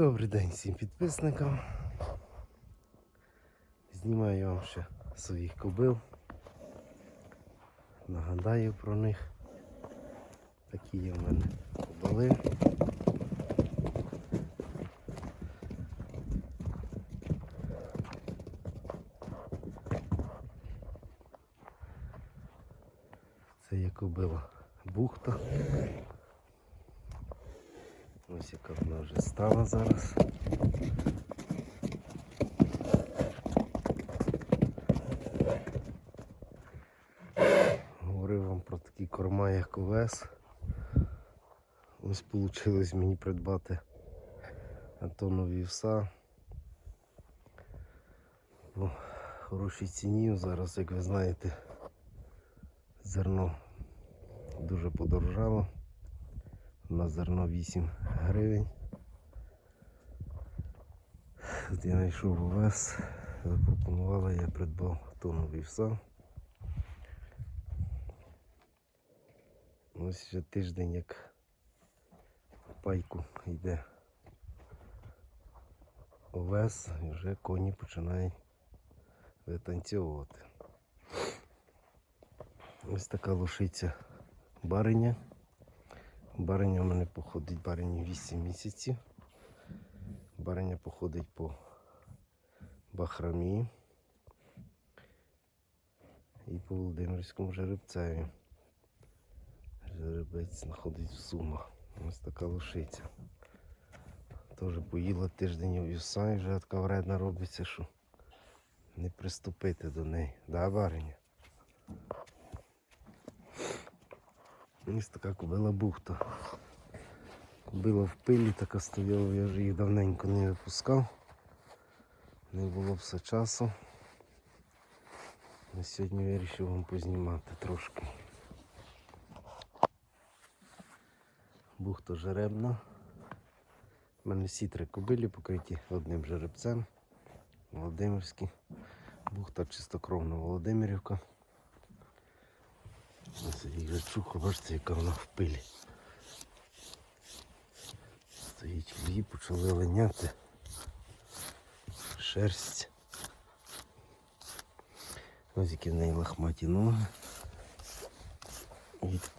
Добрий день всім підписникам. Знімаю вам ще своїх кобил. Нагадаю про них. Такі є в мене кобили. Це є кобила бухта. Ось яка вона вже стала зараз. Говорив вам про такі корма, як овес. Ось вийшло мені придбати Антонові вівса. По хорошій ціні. Зараз, як ви знаєте, зерно дуже подорожало. На зерно 8 гривень. От я знайшов овес, запропонувала, я придбав тонну вівса. Ось вже тиждень як пайку йде овес і вже коні починають витанцьовувати. Ось така лошиця бариня. Бариня у мене походить барині 8 місяців. Бариня походить по Бахрамі і по Володимирському жеребцеві. Жеребець знаходить в Сумах. Ось така лошиця. Теж поїла тиждень вівса і вже така вредна робиться, що не приступити до неї. Да, бариня? Ось така кобила бухта. Кобила в пилі така стояла, я вже їх давненько не випускав. Не було все часу. На сьогодні вирішив вам познімати трошки. Бухта жеребна. У мене всі три кобилі покриті одним жеребцем. Володимирські. Бухта чистокровна Володимирівка. Ось їх же бачите, яка вона в пилі. Стоїть її, почали линяти. Шерсть. Ось які в неї лохматі ноги.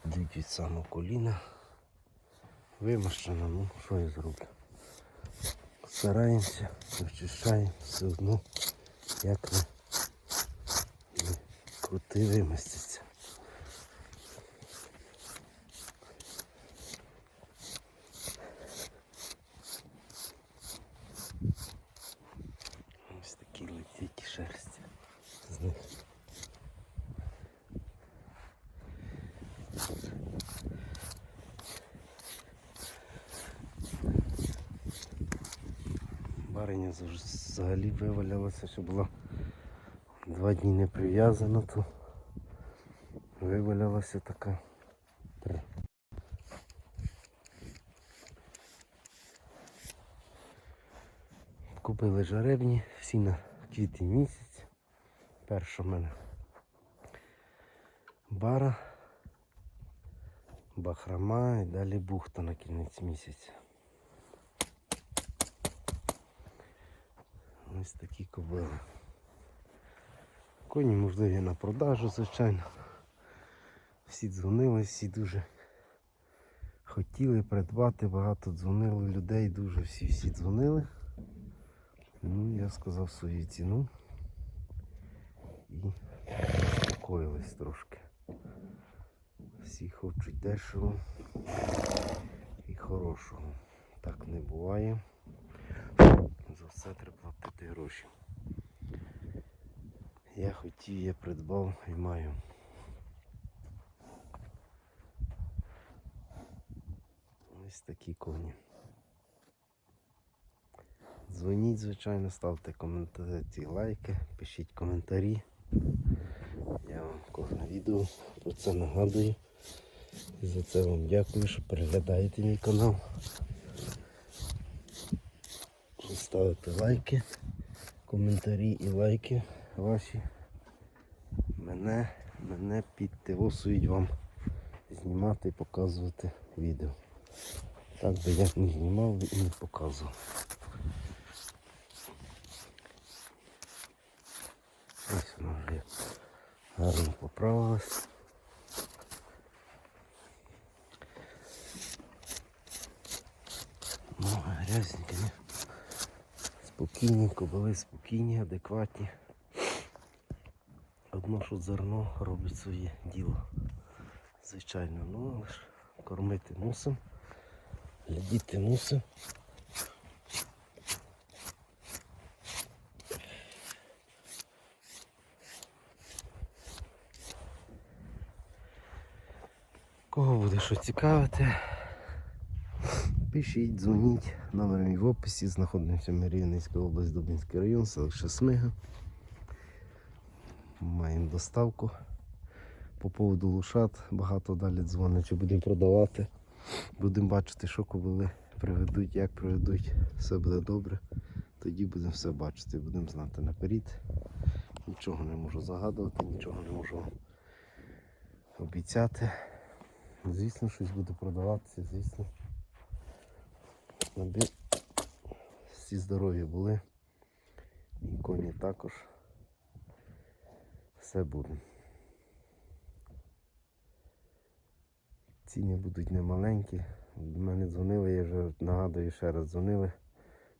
Йдуть від самого коліна. Вимощена, ну що я зроблю. Стараємося, очищаємо все одно, як не крути вимостяться. Ось такі летять шерсті з них. Бариня взагалі вивалялася, що була два дні не прив'язана, то вивалялася така. Купили жаребні, всі на квітень місяць. Перша в мене бара, бахрама і далі бухта на кінець місяця. Ось такі кобили. Коні можливі на продажу, звичайно. Всі дзвонили, всі дуже хотіли придбати, багато дзвонили людей, дуже всі всі дзвонили. Ну, я сказав свою ціну і заспокоїлись трошки. Всі хочуть дешево і хорошого. Так не буває. Все треба платити гроші. Я хотів, я придбав і маю. Ось такі коні. Дзвоніть, звичайно, ставте коментарі, лайки, пишіть коментарі. Я вам кожне відео про це нагадую. І за це вам дякую, що переглядаєте мій канал. Ставите лайки, коментарі і лайки ваші. Мене, мене підтивосують вам знімати і показувати відео. Так би я не знімав і не показував. Ось вона вже гарно поправилась. Спокійненько були, спокійні, адекватні. Одно, що зерно робить своє діло. Звичайно, ну але ж кормити мусимо, глядіти мусимо. Кого буде що цікавити, пишіть, дзвоніть, номер мій в описі, знаходимося в Рівненська область, Дубинський район, селище Смига. Маємо доставку. По поводу лошад багато далі дзвонять, чи будемо продавати. Будемо бачити, що кобили приведуть, як приведуть, все буде добре. Тоді будемо все бачити, будемо знати наперед. Нічого не можу загадувати, нічого не можу обіцяти. Звісно, щось буде продаватися, звісно. Аби всі здорові були. І коні також. Все буде. Ціни будуть немаленькі. До мене дзвонили, я вже нагадую ще раз дзвонили.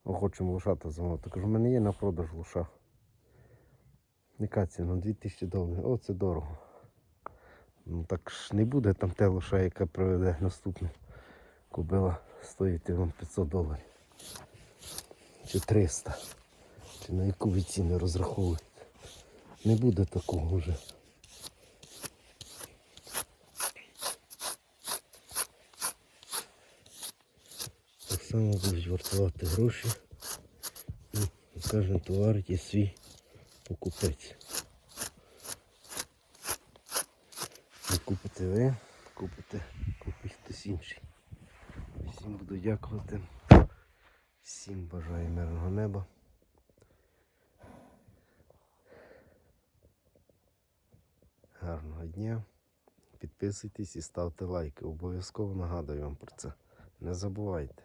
О, хочемо лошата замовити. Кажу, в мене є на продаж лоша. Яка ціна? 2000 доларів. О, це дорого. Ну так ж не буде там те лоша, яка приведе наступну. Кобила стоїть вам 500 доларів. Чи 300. Чи на яку ви ціну розраховуєте? Не буде такого вже. Так само будуть вартувати гроші. І кожен товар є свій покупець. Не купите ви, купите, купить хтось інший. Всім буду дякувати. Всім бажаю мирного неба. Гарного дня. Підписуйтесь і ставте лайки. Обов'язково нагадую вам про це. Не забувайте.